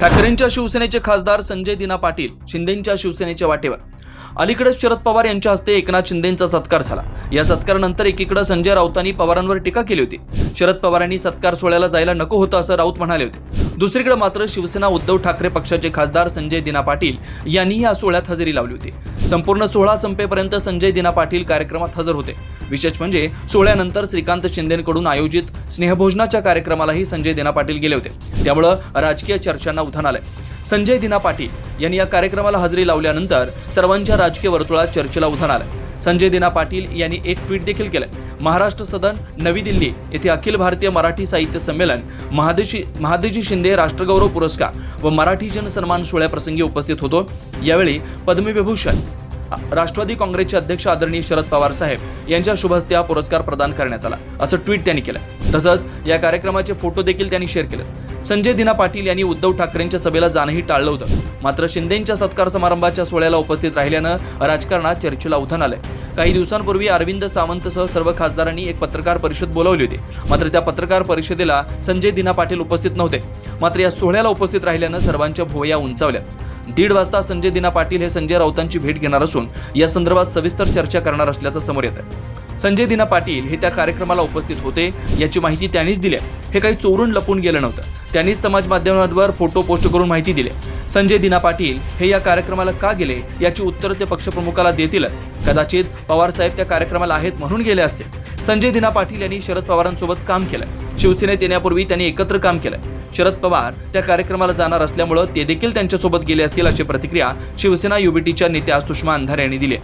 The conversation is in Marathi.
ठाकरेंच्या शिवसेनेचे खासदार संजय दिना पाटील शिंदेंच्या शिवसेनेच्या वाटेवर. अलीकडेच शरद पवार यांच्या हस्ते एकनाथ शिंदेंचा सत्कार झाला. या सत्कारानंतर एकीकडे संजय राऊतांनी पवारांवर टीका केली होती. शरद पवारांनी सत्कार सोहळ्याला जायला नको होतं असं राऊत म्हणाले होते. दुसरीकडे मात्र शिवसेना उद्धव ठाकरे पक्षाचे खासदार संजय दिना पाटील यांनीही या सोहळ्यात हजेरी लावली होती. संपूर्ण सोहळा संपेपर्यंत संजय दिना पाटील कार्यक्रमात हजर होते. विशेष म्हणजे सोहळ्यानंतर श्रीकांत शिंदेकडून आयोजित स्नेहभोजनाच्या कार्यक्रमालाही संजय दिना पाटील गेले होते. त्यामुळं राजकीय चर्चांना उधाण आलंय. संजय दिना पाटील यांनी या कार्यक्रमाला हजेरी लावल्यानंतर सर्वांच्या राजकीय वर्तुळात चर्चेला उधाण आलंय. संजय दिना पाटील यांनी एक ट्विट देखील केलं महाराष्ट्र सदन नवी दिल्ली येथे अखिल भारतीय मराठी साहित्य संमेलन महादेशी महादेजी शिंदे राष्ट्रगौरव पुरस्कार व मराठी जन सन्मान सोहळ्याप्रसंगी उपस्थित होतो. यावेळी पद्मविभूषण राष्ट्रवादी काँग्रेसचे अध्यक्ष आदरणीय शरद पवार साहेब यांच्या शुभ हस्ते हा पुरस्कार प्रदान करण्यात आला असं ट्विट त्यांनी केलं तसंच या कार्यक्रमाचे फोटो देखील त्यांनी शेअर केले संजय दिना पाटील यांनी उद्धव ठाकरेंच्या सभेला जाणंही टाळलं होतं. मात्र शिंदेंच्या सत्कार समारंभाच्या सोहळ्याला उपस्थित राहिल्यानं राजकारणात चर्चेला उधाण आलंय. काही दिवसांपूर्वी अरविंद सावंतसह सर्व खासदारांनी एक पत्रकार परिषद बोलावली होती. मात्र त्या पत्रकार परिषदेला संजय दिना पाटील उपस्थित नव्हते. मात्र या सोहळ्याला उपस्थित राहिल्यानं सर्वांच्या भोवया उंचावल्या दीड वाजता संजय दिना पाटील हे संजय राऊतांची भेट घेणार असून या संदर्भात सविस्तर चर्चा करणार असल्याचं समोर येत आहे संजय दिना पाटील हे त्या कार्यक्रमाला उपस्थित होते. याची माहिती त्यांनीच दिली. हे काही चोरून लपून गेलं नव्हतं. त्यांनीच समाज माध्यमांवर फोटो पोस्ट करून माहिती दिली. संजय दिना पाटील हे या कार्यक्रमाला का गेले? याची उत्तर ते पक्षप्रमुखाला देतीलच. कदाचित पवार साहेब त्या कार्यक्रमाला आहेत म्हणून गेले असते. संजय दिना पाटील यांनी शरद पवारांसोबत काम केलं. शिवसेनेत येण्यापूर्वी त्यांनी एकत्र काम केलं. शरद पवार त्या कार्यक्रमाला जाणार असल्यामुळं ते देखील त्यांच्यासोबत गेले असतील अशी प्रतिक्रिया शिवसेना युबीटीच्या नेत्या सुषमा अंधारे यांनी दिली.